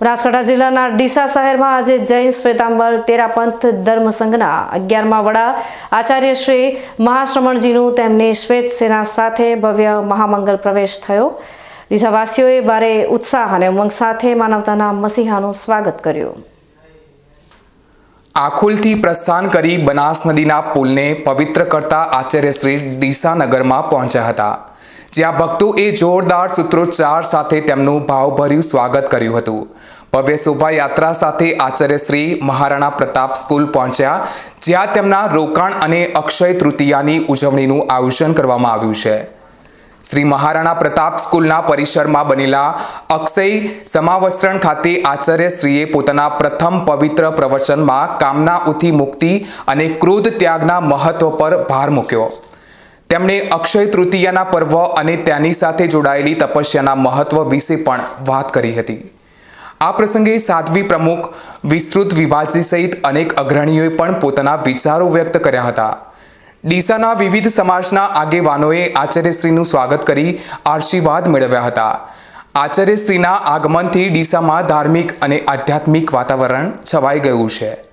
બનાસકાંઠા જિલ્લાના ડીસા શહેરમાં આજે જૈન શ્વેતાંબર તેરાપંથ ધર્મ સંઘના અગિયારમાં વડા આચાર્ય શ્રી મહાશ્રમણજીનું તેમની શ્વેત સેના સાથે ભવ્ય મહામંગલ પ્રવેશ થયો. ડીસાવાસીઓએ ભારે ઉત્સાહ અને ઉમંગ સાથે માનવતાના મસીહાનું સ્વાગત કર્યું. આખુલથી પ્રસ્થાન કરી બનાસ નદીના પુલને પવિત્ર કરતા આચાર્ય શ્રી ડીસા નગરમાં પહોંચ્યા હતા. જ્યાં ભક્તોએ જોરદાર સૂત્રોચ્ચાર સાથે તેમનું ભાવભર્યું સ્વાગત કર્યું હતું. ભવ્ય શોભાયાત્રા સાથે આચાર્ય શ્રી મહારાણા પ્રતાપ સ્કૂલ પહોંચ્યા, જ્યાં તેમના રોકાણ અને અક્ષય તૃતીયાની ઉજવણીનું આયોજન કરવામાં આવ્યું છે. શ્રી મહારાણા પ્રતાપ સ્કૂલના પરિસરમાં બનેલા અક્ષય સમાવસ્ત્રણ ખાતે આચાર્યશ્રીએ પોતાના પ્રથમ પવિત્ર પ્રવચનમાં કામનાઓથી મુક્તિ અને ક્રોધ ત્યાગના મહત્વ પર ભાર મૂક્યો. તેમણે અક્ષય તૃતીયાના પર્વ અને તેની સાથે જોડાયેલી તપસ્યાના મહત્વ વિશે પણ વાત કરી હતી. આ પ્રસંગે સાધ્વી પ્રમુખ વિસ્તૃત વિભાજી સહિત અનેક અગ્રણીઓએ પણ પોતાના વિચારો વ્યક્ત કર્યા હતા. ડીસાના વિવિધ સમાજના આગેવાનોએ આચાર્યશ્રીનું સ્વાગત કરી આશીર્વાદ મેળવ્યા હતા. આચાર્યશ્રીના આગમનથી ડીસામાં ધાર્મિક અને આધ્યાત્મિક વાતાવરણ છવાઈ ગયું છે.